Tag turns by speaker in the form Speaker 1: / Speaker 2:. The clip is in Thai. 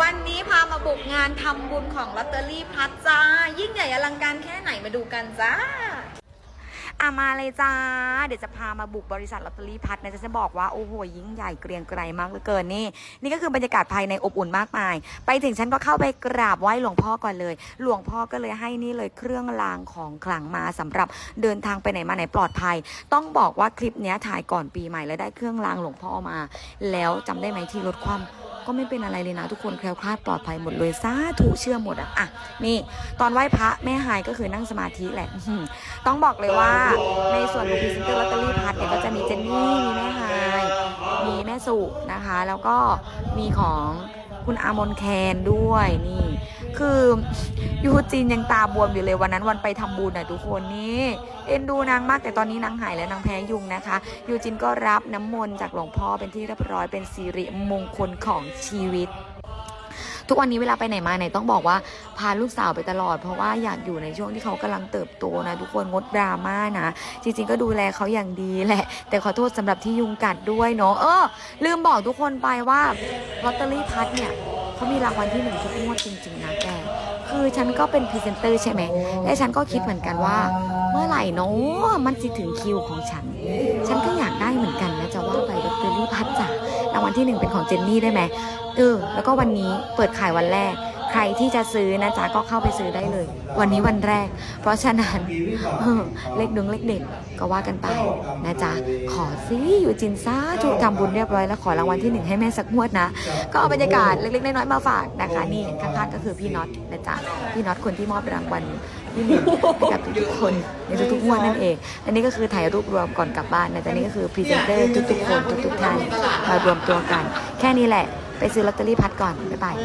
Speaker 1: วันนี้พามาบุกงานทำบุญของลอตเตอรี่พัดจ้า ยิ่งใหญ่อลังการแค่ไหนมาดูกันจ้าอามาเลยจ้า เดี๋ยวจะพามาบุกบริษัทลอตเตอรี่พัดนะจะจะบอกว่า โอ้โห ยิ่งใหญ่เกรียงไกรมากเหลือเกินนี่ นี่ก็คือบรรยากาศภายในอบอุ่นมากมาย ไปถึงฉันก็เข้าไปกราบไหว้หลวงพ่อก่อนเลย หลวงพ่อก็เลยให้นี่เลยเครื่องรางของขลังมาสำหรับเดินทางไปไหนมาไหนปลอดภัย ต้องบอกว่าคลิปนี้ถ่ายก่อนปีใหม่แล้วได้เครื่องรางหลวงพ่อมา แล้วจำได้ไหมที่ลดความ ก็ไม่เป็นอะไรเลยนะทุกคนแคล้วคลาดปลอดภัยหมดเลยสาธุเชื่อหมดอะอะนี่ตอนไหว้พระแม่หายก็คือนั่งสมาธิแหละ ต้องบอกเลยว่าในส่วนของพรีเซนเตอร์ลอตเตอรี่พัดเนี่ยก็จะมีเจนนี่มีแม่หายมีแม่สุนะคะ แล้วก็มีของคุณอามนแคนด้วยนี่ คือยูจินยังตาบวมอยู่เลยวันนั้นวันไปทำบุญนะทุกคนนี่เอ็นดูนางมากแต่ตอนนี้นางหายแล้วนางแพ้ยุงนะคะยูจินก็รับน้ำมนต์จากหลวงพ่อเป็นที่เรียบร้อยเป็นสิริมงคลของชีวิตทุกวันนี้เวลาไปไหนมาไหนต้องบอกว่าพาลูกสาวไปตลอด เพราะว่าอยากอยู่ในช่วงที่เขากำลังเติบโตนะ ทุกคนงดดราม่านะ จริงๆก็ดูแลเขาอย่างดีแหละ แต่ขอโทษสำหรับที่ยุงกัดด้วยเนาะเออ ลืมบอกทุกคนไปว่าลอตเตอรี่พัดเนี่ย เขามีรางวัลที่หนึ่งทุกงวดจริง ๆ นะแก คือฉันก็เป็นพรีเซนเตอร์ใช่ไหม และฉันก็คิดเหมือนกันว่า เมื่อไหร่เนาะมันจะถึงคิวของฉัน ฉันก็อยากได้เหมือนกันนะจะว่าไปลอตเตอรี่พัดจ้ะรางวัลที่หนึ่งเป็นของเจนนี่ได้ไหมเออ แล้วก็วันนี้เปิดขายวันแรก ใครที่จะซื้อนะจ๊ะก็เข้าไปซื้อได้เลย วันนี้วันแรก เพราะฉะนั้นเออเลขดวงเลขเด็ดก็ว่ากันไปนะจ๊ะขอซิอยู่จินซ่าถูกทำบุญเรียบร้อยแล้วขอรางวัลที่หนึ่งให้แม่สักงวดนะ ก็เอาบรรยากาศเล็กๆน้อยๆมาฝากนะคะ นี่ข้างๆก็คือพี่น็อตนะจ๊ะพี่น็อตคนที่มอบรางวัลที่หนึ่งให้กับทุกๆคนในทุกๆงวดนั่นเอง อันนี้ก็คือถ่ายรูปรวมก่อนกลับบ้านนะจ๊ะนี่ก็คือพรีเซนเตอร์ทุกๆคนทุกๆท่านมารวมตัวกัน แค่นี้แหละไปซื้อลอตเตอรี่พัดก่อน บ๊ายบาย